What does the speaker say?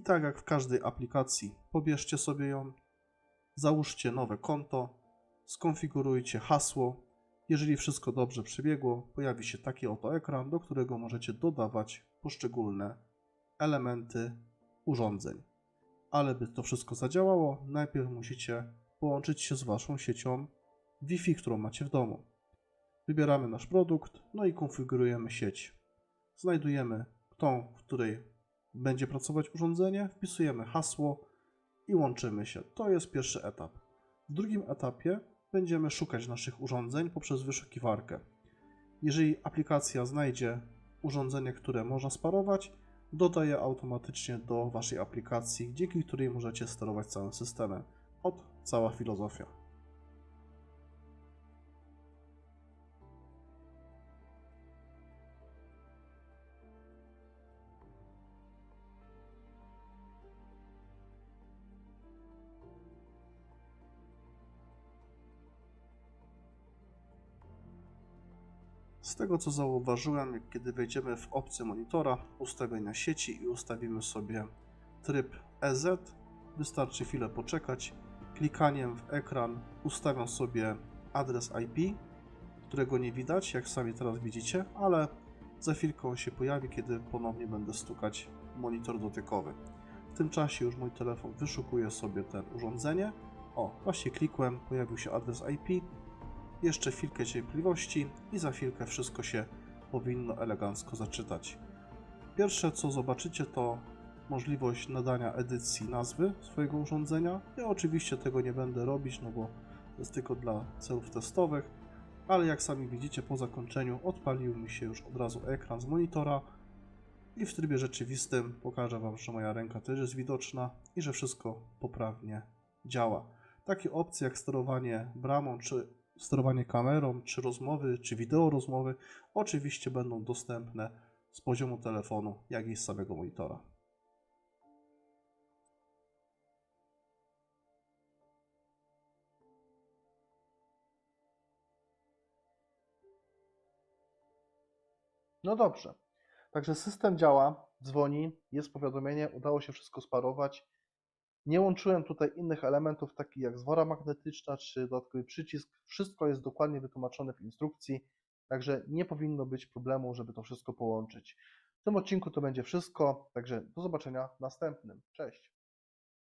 I tak jak w każdej aplikacji, pobierzcie sobie ją, załóżcie nowe konto, skonfigurujcie hasło. Jeżeli wszystko dobrze przebiegło, pojawi się taki oto ekran, do którego możecie dodawać poszczególne elementy urządzeń. Ale by to wszystko zadziałało, najpierw musicie połączyć się z Waszą siecią Wi-Fi, którą macie w domu. Wybieramy nasz produkt, no i konfigurujemy sieć. Znajdujemy tą, w której będzie pracować urządzenie, wpisujemy hasło i łączymy się. To jest pierwszy etap. W drugim etapie będziemy szukać naszych urządzeń poprzez wyszukiwarkę. Jeżeli aplikacja znajdzie urządzenie, które można sparować, dodaje automatycznie do Waszej aplikacji, dzięki której możecie sterować całym systemem. Od cała filozofia. Z tego co zauważyłem, kiedy wejdziemy w opcję monitora, ustawienia sieci i ustawimy sobie tryb EZ, wystarczy chwilę poczekać. Klikaniem w ekran ustawiam sobie adres IP, którego nie widać, jak sami teraz widzicie, ale za chwilkę on się pojawi, kiedy ponownie będę stukać monitor dotykowy. W tym czasie już mój telefon wyszukuje sobie ten urządzenie. O, właśnie klikłem, pojawił się adres IP. Jeszcze chwilkę cierpliwości i za chwilkę wszystko się powinno elegancko zaczytać. Pierwsze co zobaczycie to możliwość nadania edycji nazwy swojego urządzenia. Ja oczywiście tego nie będę robić, no bo to jest tylko dla celów testowych, ale jak sami widzicie po zakończeniu odpalił mi się już od razu ekran z monitora i w trybie rzeczywistym pokażę Wam, że moja ręka też jest widoczna i że wszystko poprawnie działa. Takie opcje jak sterowanie bramą, czy sterowanie kamerą, czy rozmowy, czy wideo rozmowy oczywiście będą dostępne z poziomu telefonu, jak i z samego monitora. No dobrze. Także system działa, dzwoni, jest powiadomienie, udało się wszystko sparować. Nie łączyłem tutaj innych elementów, takich jak zwora magnetyczna czy dodatkowy przycisk. Wszystko jest dokładnie wytłumaczone w instrukcji, także nie powinno być problemu, żeby to wszystko połączyć. W tym odcinku to będzie wszystko, także do zobaczenia w następnym. Cześć.